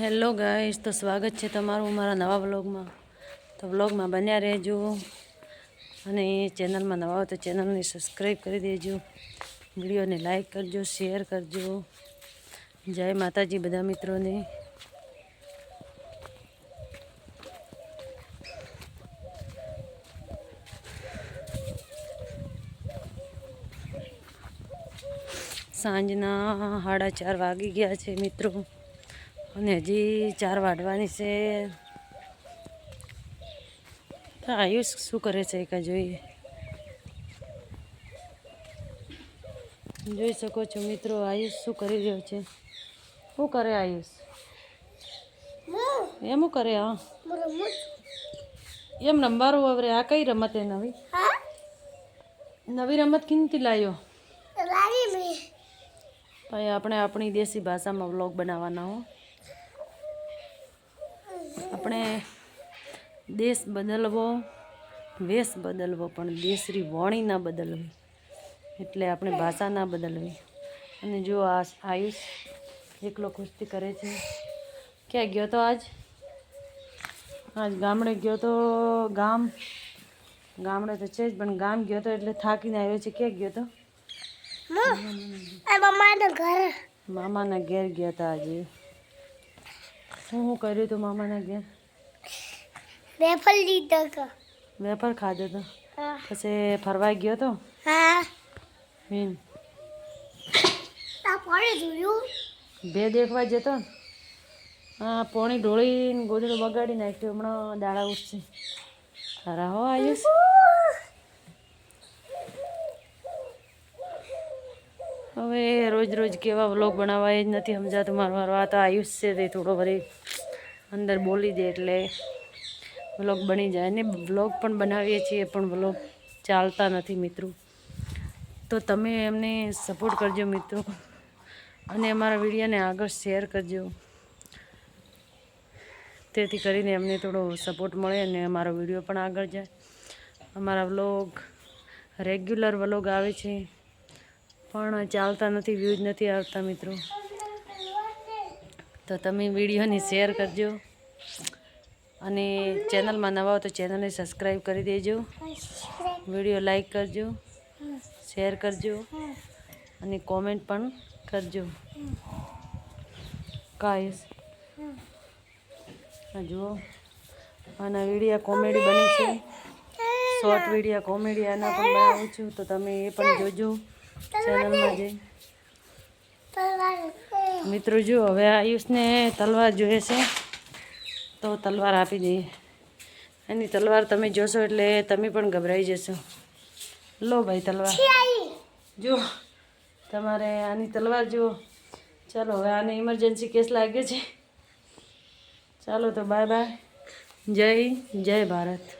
Hello guys, તો સ્વાગત છે તમારું મારા નવા વ્લોગમાં. તો વ્લોગમાં બન્યા રહેજો અને ચેનલમાં નવા હો તો ચેનલને સબસ્ક્રાઈબ કરી દેજો. વિડીયોને લાઈક કરજો, શેર કરજો. જય માતાજી બધા મિત્રોને. સાંજના સાડા ચાર વાગી ગયા છે મિત્રો. અને હજી ચાર વાઢવાની છે. આયુષ શું કરે છે કાંઈ જોઈએ જોઈ શકો છો મિત્રો આયુષ શું કરી રહ્યો છે? શું કરે આયુષ? એમ કરે હા? એમ રમવાનું હવે આ કઈ રમત એ નવી? નવી રમત કિંમતી લાવ્યો ભાઈ આપણે આપણી દેશી ભાષામાં વ્લોગ બનાવવાના હો. આપણે દેશ બદલવો વેશ બદલવો પણ દેશની વાણી ના બદલવી એટલે આપણે ભાષા ના બદલવી. અને જો આ આયુષ એકલો કુસ્તી કરે છે. ક્યાં ગયો તો આજ? આજ ગામડે ગયો તો ગામ ગામડે તો છે જ પણ ગામ ગયો તો એટલે થાકીને આવ્યો છે. ક્યાં ગયો તો? મામાના ઘેર ગયા હતા આજે. શું શું કર્યું હતું મામાના ઘેર? વેફર લીધો તો. વેફર ખાધો તો? પછી ફરવા ગયો તો? હા. જોયું? બે દેખવા જતો? હા પોણી ઢોળીને ગોદડું બગાડી નાખ્યું. હમણાં દાડા ઉઠશે. ખરા હો આયુષ? હવે રોજ રોજ કેવા વ્લોગ બનાવવા એ જ નથી સમજાતું. મારું મારું આ તો આયુષ છે તે થોડો વળી અંદર બોલી દે એટલે વ્લોગ બની જાય. ને વ્લોગ પણ બનાવીએ છીએ પણ વ્લોગ ચાલતા નથી મિત્રો. તો તમે એમને સપોર્ટ કરજો મિત્રો. અને અમારા વિડીયોને આગળ શેર કરજો. તેથી કરીને અમને થોડો સપોર્ટ મળે અને અમારો વીડિયો પણ આગળ જાય. અમારા વ્લોગ રેગ્યુલર વ્લોગ આવે છે. પણ ચાલતા નથી વ્યૂઝ નથી આવતા મિત્રો. તો તમે વિડીયોને શેર કરજો અને ચેનલમાં નવા હો તો ચેનલને સબસ્ક્રાઈબ કરી દેજો. વીડિયો લાઈક કરજો શેર કરજો અને કોમેન્ટ પણ કરજો. કાયસ જુઓ, આના વિડીયા કોમેડી બને છે. શોર્ટ વિડીયા કોમેડી આના પણ બનાવું છું, તો તમે એ પણ જોજો. ચેનલમાં જોઈ મિત્રો જો હવે આયુષને તલવાર જોઈએ છે તો તલવાર આપી દઈએ. એની તલવાર તમે જોશો એટલે તમે પણ ગભરાઈ જશો. લો ભાઈ તલવાર. જો તમારે આની તલવાર જુઓ. ચાલો હવે આને ઇમરજન્સી કેસ લાગ્યો છે. ચાલો તો બાય બાય જય જય ભારત.